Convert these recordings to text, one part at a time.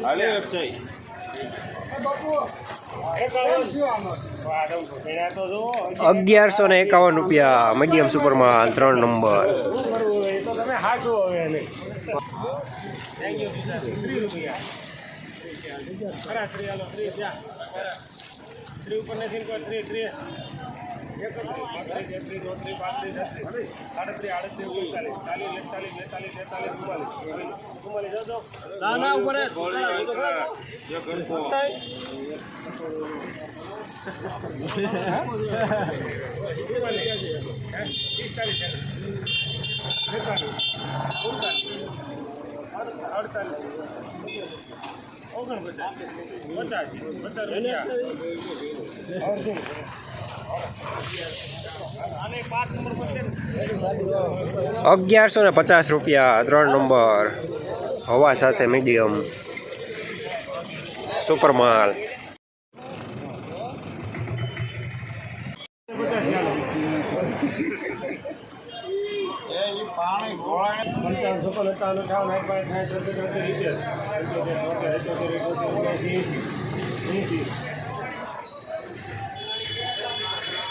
હાલે વ્યવસાય અગિયારસો ને એકાવન રૂપિયા મીડિયમ સુપરમાં ત્રણ નંબર ત્રી ઉપર નથી ત્રી ત્રી એકત્રીસ ચોત્રીસ પાંત્રીસ છત્રીસ સાડત્રીસ આડત્રીસ ઓગણચાલીસ ચાલીસ એકતાલીસ બેતાલીસ તેતાલીસ ચુમ્માલીસ ના ઉપર જો ગણકો અગિયારસો ને પચાસ રૂપિયા ત્રણ નંબર. હવા સાથે મીડિયમ. સુપર માલ પંચાવન છપ્પન અઠાવન અઠાવન અઠાવન સાઠ સત્તર અઠ્યાસી સિત્તેર પંચોતેર તોતેર અઠ્યોતેર એકોતેર એંસી એંસી એંસી એંસી પંચાસ ચાલીસ જોઈ લો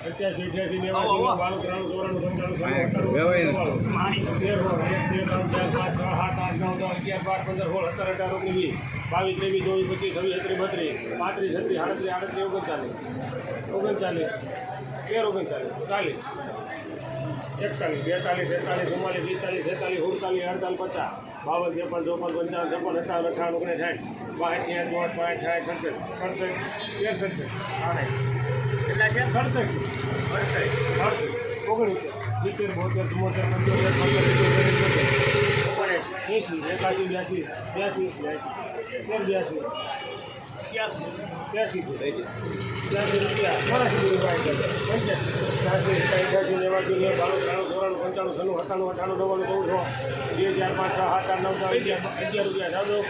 પચાસી અઠ્યાસી નેવાસી બાણું ત્રાણું ચોરાણું પંચાણું તેર એક બે ત્રણ ચાર પાંચ છ સાત આઠ નવ દસ અગિયાર બાર પંદર સોળ સત્તર અઢાર ઓગણીસ બાવીસ ત્રેવીસ ચોવીસ પચીસ છવ્વીસ છત્રીસ બત્રીસ પાંત્રીસ છત્રીસ આડત્રીસ આડત્રીસ ઓગણચાલીસ ઓગણચાલીસ તેર ઓગણચાલીસ ચાલીસ એકતાલીસ બેતાલીસ તેતાલીસ ચુમ્માલીસ પિસ્તાલીસ છેતાલીસ સુડતાલીસ અડતાલીસ પચાસ બાવન ત્રેપન ચોપન પંચાવન છપ્પન અઠાવન અઠાવન ઓગણીસ સાઠ બાસઠ ત્યાંઠ ચોસઠ પાંચ સાઠ સડસઠ સડસઠ તેરસઠ સાઠ સડસઠ ઓગણીસ સિત્તેર બોતેર ચુમ્મોતેર પંચોતેર પંદર એકોતેર એંસી એકાસી બ્યાસી બ્યાસી તેર બ્યાસી ત્યાસી ત્યાસી રૂપિયા ચોરાસી રૂપિયા પંચ્યાસી અઠ્યાસી નેવાસી નેવું બાણું ત્રાણું ચોરાણું પંચાણું છન્નું અઠાણું અઠાણું નવ્વાણું ચૌદ બે હજાર પાંચ છ? સાત આઠ નવ અગિયાર અગિયાર રૂપિયા જાજો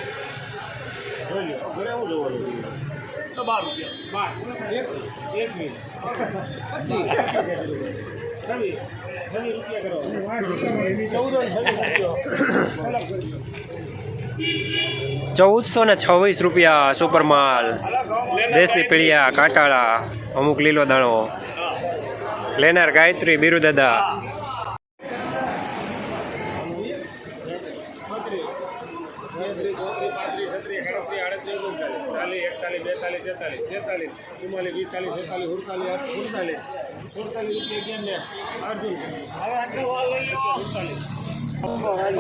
ચૌદસો ને છવ્વીસ રૂપિયા સુપર માલ દેશી પીળિયા, કાંટાળા, અમુક લીલો દાણો. લેનાર ગાયત્રી, બિરુદાદા.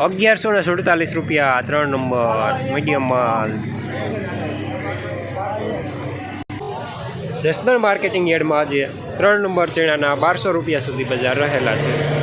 અગિયારસો ને સુડતાલીસ રૂપિયા ત્રણ નંબર મીડિયમ માલ. જસદણ માર્કેટિંગ યાર્ડમાં આજે ત્રણ નંબર ચેણાના બારસો રૂપિયા સુધી બજાર રહેલા છે.